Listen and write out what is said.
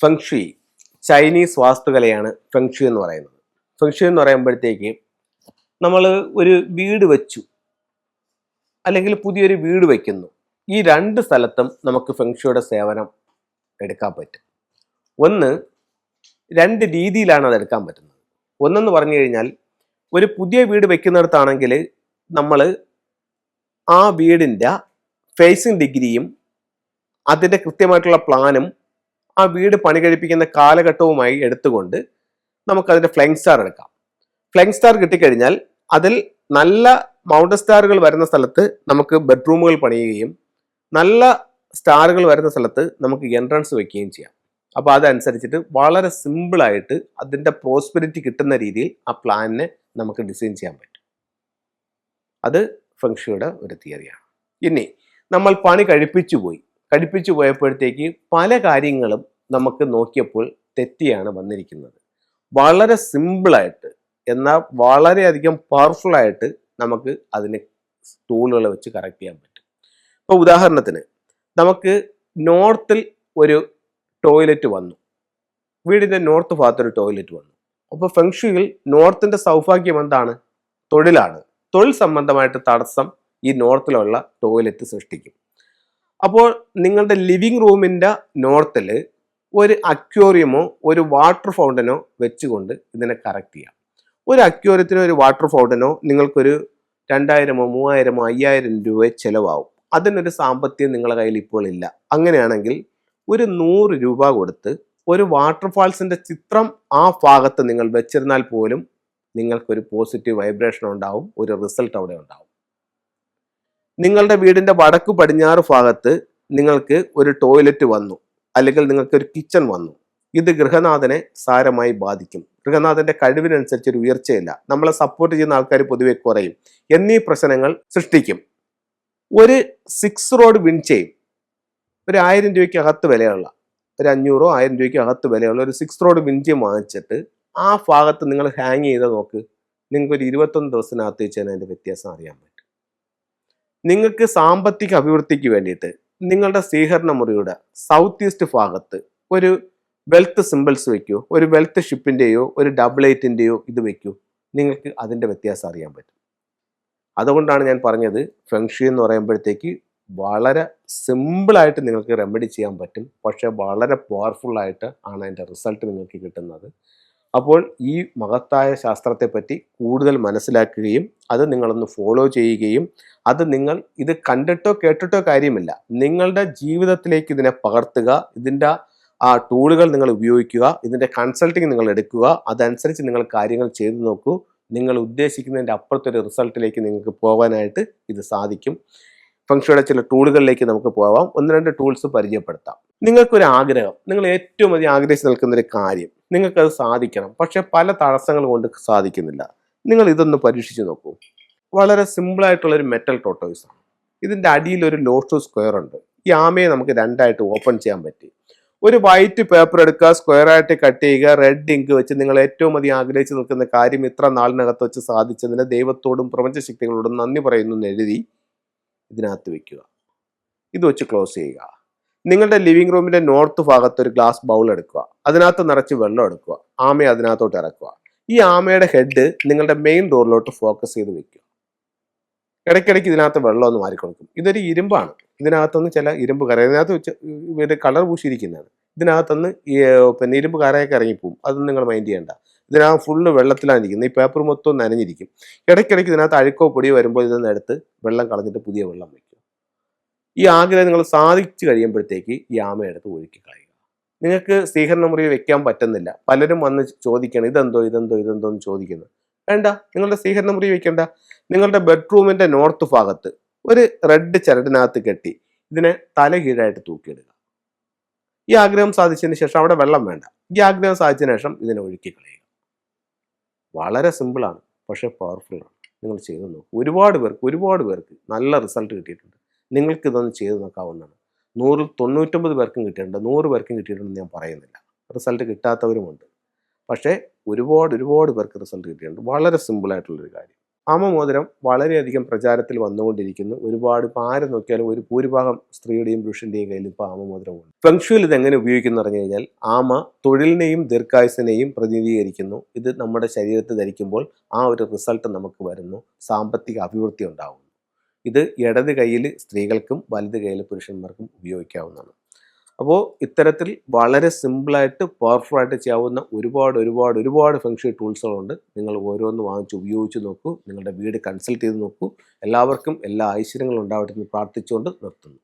Feng shui Chinese വാസ്തുകലയാണ് feng shui എന്ന് പറയുന്നത്. Feng shui എന്ന് പറയുമ്പോഴത്തേക്ക് നമ്മൾ ഒരു വീട് വെച്ചു അല്ലെങ്കിൽ പുതിയൊരു വീട് വയ്ക്കുന്നു ഈ രണ്ട് സ്ഥലത്തും നമുക്ക് ഫെങ്ഷിയുടെ സേവനം എടുക്കാൻ പറ്റും. ഒന്ന് രണ്ട് രീതിയിലാണ് അത് എടുക്കാൻ പറ്റുന്നത്. ഒന്നെന്ന് പറഞ്ഞു കഴിഞ്ഞാൽ ഒരു പുതിയ വീട് വെക്കുന്നിടത്താണെങ്കിൽ നമ്മൾ ആ വീടിന്റെ ഫേസിങ് ഡിഗ്രിയും അതിന്റെ കൃത്യമായിട്ടുള്ള പ്ലാനും ആ വീട് പണി കഴിപ്പിക്കുന്ന കാലഘട്ടവുമായി എടുത്തുകൊണ്ട് നമുക്കതിന്റെ ഫ്ലൈങ് സ്റ്റാർ എടുക്കാം. ഫ്ലൈങ് സ്റ്റാർ കിട്ടിക്കഴിഞ്ഞാൽ അതിൽ നല്ല മൗണ്ട് സ്റ്റാറുകൾ വരുന്ന സ്ഥലത്ത് നമുക്ക് ബെഡ്റൂമുകൾ പണിയുകയും നല്ല സ്റ്റാറുകൾ വരുന്ന സ്ഥലത്ത് നമുക്ക് എൻട്രൻസ് വെക്കുകയും ചെയ്യാം. അപ്പോൾ അതനുസരിച്ചിട്ട് വളരെ സിമ്പിളായിട്ട് അതിന്റെ പ്രോസ്പെരിറ്റി കിട്ടുന്ന രീതിയിൽ ആ പ്ലാനിനെ നമുക്ക് ഡിസൈൻ ചെയ്യാൻ പറ്റും. അത് ഫെങ്ഷിയുടെ ഒരു തിയറിയാണ് ഇനി നമ്മൾ പണി കഴിപ്പിച്ചു പോയി. കഴിപ്പിച്ചു പോയപ്പോഴത്തേക്ക് പല കാര്യങ്ങളും നമുക്ക് നോക്കിയപ്പോൾ തെറ്റിയാണ് വന്നിരിക്കുന്നത്. വളരെ സിമ്പിളായിട്ട് എന്നാൽ വളരെയധികം പവർഫുള്ളായിട്ട് നമുക്ക് അതിന് ടൂളുകൾ വെച്ച് കറക്റ്റ് ചെയ്യാൻ പറ്റും. ഇപ്പോൾ ഉദാഹരണത്തിന് നമുക്ക് നോർത്തിൽ ഒരു ടോയ്ലറ്റ് വന്നു. വീടിന്റെ നോർത്ത് ഭാഗത്തൊരു ടോയ്ലറ്റ് വന്നു. അപ്പോൾ ഫെങ്ഷുയിൽ നോർത്തിന്റെ സൗഭാഗ്യം എന്താണ്? തൊഴിലാണ്. തൊഴിൽ സംബന്ധമായിട്ട് തടസ്സം ഈ നോർത്തിലുള്ള ടോയ്ലറ്റ് സൃഷ്ടിക്കും. അപ്പോൾ നിങ്ങളുടെ ലിവിങ് റൂമിന്റെ നോർത്തിൽ ഒരു അക്വേറിയമോ ഒരു വാട്ടർ ഫൗണ്ടനോ വെച്ചുകൊണ്ട് ഇതിനെ കറക്റ്റ് ചെയ്യാം. ഒരു അക്വേറിയത്തിനോ ഒരു വാട്ടർ ഫൗണ്ടനോ നിങ്ങൾക്കൊരു രണ്ടായിരമോ മൂവായിരമോ അയ്യായിരം രൂപ ചിലവാകും. അതിനൊരു സാമ്പത്തികം നിങ്ങളുടെ കയ്യിൽ ഇപ്പോൾ ഇല്ല. അങ്ങനെയാണെങ്കിൽ ഒരു നൂറ് രൂപ കൊടുത്ത് ഒരു വാട്ടർഫാൾസിന്റെ ചിത്രം ആ ഭാഗത്ത് നിങ്ങൾ വെച്ചിരുന്നാൽ പോലും നിങ്ങൾക്കൊരു പോസിറ്റീവ് വൈബ്രേഷൻ ഉണ്ടാവും ഒരു റിസൾട്ട് അവിടെ ഉണ്ടാവും. നിങ്ങളുടെ വീടിന്റെ വടക്കു പടിഞ്ഞാറ് ഭാഗത്ത് നിങ്ങൾക്ക് ഒരു ടോയ്ലറ്റ് വന്നു. അല്ലെങ്കിൽ നിങ്ങൾക്ക് ഒരു കിച്ചൺ വന്നു. ഇത് ഗൃഹനാഥനെ സാരമായി ബാധിക്കും. ഗൃഹനാഥന്റെ കഴിവിനനുസരിച്ച് ഒരു ഉയർച്ചയില്ല. നമ്മളെ സപ്പോർട്ട് ചെയ്യുന്ന ആൾക്കാർ പൊതുവെ കുറയും. എന്നീ പ്രശ്നങ്ങൾ സൃഷ്ടിക്കും. ഒരു സിക്സ് റോഡ് വിൻ ഒരു ആയിരം രൂപയ്ക്ക് അകത്ത് വിലയുള്ള ഒരു അഞ്ഞൂറോ ആയിരം രൂപയ്ക്ക് അകത്ത് വിലയുള്ള ഒരു സിക്സ് റോഡ് വിൻചയം വാങ്ങിച്ചിട്ട് ആ ഭാഗത്ത് നിങ്ങൾ ഹാങ് ചെയ്ത് നോക്ക്. നിങ്ങൾക്ക് ഒരു ഇരുപത്തൊന്ന് ദിവസത്തിനകത്ത് വെച്ച് അതിന്റെ വ്യത്യാസം അറിയാൻ പറ്റും. നിങ്ങൾക്ക് സാമ്പത്തിക അഭിവൃദ്ധിക്ക് വേണ്ടിയിട്ട് നിങ്ങളുടെ സ്വീകരണ മുറിയുടെ സൗത്ത് ഈസ്റ്റ് ഭാഗത്ത് ഒരു വെൽത്ത് സിമ്പിൾസ് വെക്കൂ. ഒരു വെൽത്ത് ഷിപ്പിന്റെയോ ഒരു ഡബിൾ എയ്റ്റിന്റെയോ ഇത് വെക്കൂ. നിങ്ങൾക്ക് അതിന്റെ വ്യത്യാസം അറിയാൻ പറ്റും. അതുകൊണ്ടാണ് ഞാൻ പറഞ്ഞത് ഫെങ്ഷി എന്ന് പറയുമ്പോഴത്തേക്ക് വളരെ സിമ്പിളായിട്ട് നിങ്ങൾക്ക് റെമഡി ചെയ്യാൻ പറ്റും. പക്ഷേ വളരെ പവർഫുള്ളായിട്ട് ആണ് അതിന്റെ റിസൾട്ട് നിങ്ങൾക്ക് കിട്ടുന്നത്. അപ്പോൾ ഈ മഹത്തായ ശാസ്ത്രത്തെപ്പറ്റി കൂടുതൽ മനസ്സിലാക്കുകയും അത് നിങ്ങളൊന്ന് ഫോളോ ചെയ്യുകയും അത് നിങ്ങൾ ഇത് കണ്ടിട്ടോ കേട്ടിട്ടോ കാര്യമില്ല. നിങ്ങളുടെ ജീവിതത്തിലേക്ക് ഇതിനെ പകർത്തുക ഇതിന്റെ ആ ടൂളുകൾ നിങ്ങൾ ഉപയോഗിക്കുക ഇതിന്റെ കൺസൾട്ടിങ് നിങ്ങൾ എടുക്കുക അതനുസരിച്ച് നിങ്ങൾ കാര്യങ്ങൾ ചെയ്തു നോക്കൂ. നിങ്ങൾ ഉദ്ദേശിക്കുന്നതിന്റെ അപ്പുറത്തൊരു റിസൾട്ടിലേക്ക് നിങ്ങൾക്ക് പോകാനായിട്ട് ഇത് സാധിക്കും. ഫംഗ്ഷയുടെ ചില ടൂളുകളിലേക്ക് നമുക്ക് പോവാം. ഒന്ന് രണ്ട് ടൂൾസ് പരിചയപ്പെടുത്താം. നിങ്ങൾക്കൊരു ആഗ്രഹം നിങ്ങൾ ഏറ്റവും അധികം ആഗ്രഹിച്ച് നിൽക്കുന്ന ഒരു കാര്യം നിങ്ങൾക്കത് സാധിക്കണം. പക്ഷെ പല തടസ്സങ്ങൾ കൊണ്ട് സാധിക്കുന്നില്ല. നിങ്ങൾ ഇതൊന്ന് പരീക്ഷിച്ച് നോക്കൂ. വളരെ സിമ്പിളായിട്ടുള്ളൊരു മെറ്റൽ ടോട്ടോയ്സ് ആണ്. ഇതിന്റെ അടിയിൽ ഒരു ലോഷു സ്ക്വയർ ഉണ്ട്. ഈ ആമയെ നമുക്ക് രണ്ടായിട്ട് ഓപ്പൺ ചെയ്യാൻ പറ്റി. ഒരു വൈറ്റ് പേപ്പർ എടുക്കുക സ്ക്വയർ ആയിട്ട് കട്ട് ചെയ്യുക റെഡ് ഇങ്ക് വെച്ച് നിങ്ങൾ ഏറ്റവും അധികം ആഗ്രഹിച്ച് നിൽക്കുന്ന കാര്യം ഇത്ര നാളിനകത്ത് വെച്ച് സാധിച്ചതിന് ദൈവത്തോടും പ്രപഞ്ചശക്തികളോടും നന്ദി പറയുന്നു എഴുതി ഇതിനകത്ത് വെക്കുക. ഇത് വെച്ച് ക്ലോസ് ചെയ്യുക. നിങ്ങളുടെ ലിവിംഗ് റൂമിന്റെ നോർത്ത് ഭാഗത്ത് ഒരു ഗ്ലാസ് ബൗൾ എടുക്കുക. അതിനകത്ത് നിറച്ച് വെള്ളം എടുക്കുക. ആമയെ അതിനകത്തോട്ട് ഇറക്കുക. ഈ ആമയുടെ ഹെഡ് നിങ്ങളുടെ മെയിൻ ഡോറിലോട്ട് ഫോക്കസ് ചെയ്ത് വെക്കുക. ഇടയ്ക്കിടയ്ക്ക് ഇതിനകത്ത് വെള്ളം ഒന്ന് മാറിക്കൊടുക്കും ഇതൊരു ഇരുമ്പാണ്. ഇതിനകത്തുനിന്ന് ചില ഇരുമ്പ് കറ ഇതിനകത്ത് വെച്ച് ഇത് കളർ പൂശിയിരിക്കുന്നതാണ്. ഇതിനകത്തുനിന്ന് പിന്നെ ഇരുമ്പ് കറയൊക്കെ ഇറങ്ങിപ്പോവും അതൊന്നും നിങ്ങൾ മൈൻഡ് ചെയ്യേണ്ട. ഇതിനകത്ത് ഫുള്ള് വെള്ളത്തിലാണ് ഇരിക്കുന്നത്. ഈ പേപ്പർ മൊത്തം നനഞ്ഞിരിക്കും. ഇടയ്ക്കിടയ്ക്ക് ഇതിനകത്ത് അഴുക്കോ പൊടിയോ വരുമ്പോൾ ഇതൊന്ന് എടുത്ത് വെള്ളം കളഞ്ഞിട്ട് പുതിയ വെള്ളം വയ്ക്കും. ഈ ആഗ്രഹം നിങ്ങൾ സാധിച്ചു കഴിയുമ്പോഴത്തേക്ക് ഈ ആമ എടുത്ത് ഒഴുക്കി കളയുക. നിങ്ങൾക്ക് സ്വീകരണ മുറിയിൽ വെക്കാൻ പറ്റുന്നില്ല. പലരും വന്ന് ചോദിക്കണം ഇതെന്തോ ഇതെന്തോ ഇതെന്തോ എന്ന് ചോദിക്കുന്നു. വേണ്ട നിങ്ങളുടെ സ്വീകരണ മുറി വെക്കണ്ട. നിങ്ങളുടെ ബെഡ്റൂമിന്റെ നോർത്ത് ഭാഗത്ത് ഒരു റെഡ് ചരടിനകത്ത് കെട്ടി ഇതിനെ തല കീഴായിട്ട് തൂക്കിയിടുക. ഈ ആഗ്രഹം സാധിച്ചതിന് ശേഷം അവിടെ വെള്ളം വേണ്ട. ഈ ആഗ്രഹം സാധിച്ചതിന് ശേഷം ഇതിനെ ഒഴുക്കി കളയുക. വളരെ സിമ്പിളാണ് പക്ഷേ പവർഫുള്ളാണ് നിങ്ങൾ ചെയ്തു നോക്കും. ഒരുപാട് പേർക്ക് ഒരുപാട് പേർക്ക് നല്ല റിസൾട്ട് കിട്ടിയിട്ടുണ്ട്. നിങ്ങൾക്ക് ഇതൊന്ന് ചെയ്ത് നോക്കാവുന്നതാണ്. നൂറിൽ തൊണ്ണൂറ്റൊമ്പത് പേർക്കും കിട്ടിയിട്ടുണ്ട്. നൂറ് പേർക്കും കിട്ടിയിട്ടുണ്ടെന്ന് ഞാൻ പറയുന്നില്ല. റിസൾട്ട് കിട്ടാത്തവരുമുണ്ട്. പക്ഷേ ഒരുപാട് ഒരുപാട് പേർക്ക് റിസൾട്ട് കിട്ടിയിട്ടുണ്ട്. വളരെ സിമ്പിളായിട്ടുള്ളൊരു കാര്യം. ആമമോതിരം വളരെയധികം പ്രചാരത്തിൽ വന്നുകൊണ്ടിരിക്കുന്നു. ഒരുപാട് ഇപ്പോൾ ആര് നോക്കിയാലും ഒരു ഭൂരിഭാഗം സ്ത്രീയുടെയും പുരുഷന്റെയും കയ്യിൽ ഇപ്പോൾ ആമമോതിരമുണ്ട്. ഫെങ്ഷുവിൽ ഇത് എങ്ങനെ ഉപയോഗിക്കുന്നു പറഞ്ഞു കഴിഞ്ഞാൽ ആമ തൊഴിലിനെയും ദീർഘായുസിനെയും പ്രതിനിധീകരിക്കുന്നു. ഇത് നമ്മുടെ ശരീരത്തിൽ ധരിക്കുമ്പോൾ ആ ഒരു റിസൾട്ട് നമുക്ക് വരുന്നു. സാമ്പത്തിക അഭിവൃദ്ധി ഉണ്ടാകുന്നു ഇത് ഇടത് കയ്യിൽ സ്ത്രീകൾക്കും വലത് കയ്യിൽ പുരുഷന്മാർക്കും ഉപയോഗിക്കാവുന്നതാണ്. അപ്പോൾ ഇത്തരത്തിൽ വളരെ സിമ്പിളായിട്ട് പവർഫുള്ളായിട്ട് ചെയ്യാവുന്ന ഒരുപാട് ഒരുപാട് ഒരുപാട് ഫംഗ്ഷൻ ടൂൾസുകളുണ്ട് നിങ്ങൾ ഓരോന്ന് വാങ്ങിച്ച് ഉപയോഗിച്ച് നോക്കൂ. നിങ്ങളുടെ വീട് കൺസൾട്ട് ചെയ്ത് നോക്കൂ. എല്ലാവർക്കും എല്ലാ ഐശ്വര്യങ്ങളും ഉണ്ടാവട്ടെ എന്ന് പ്രാർത്ഥിച്ചുകൊണ്ട് നിർത്തുന്നു.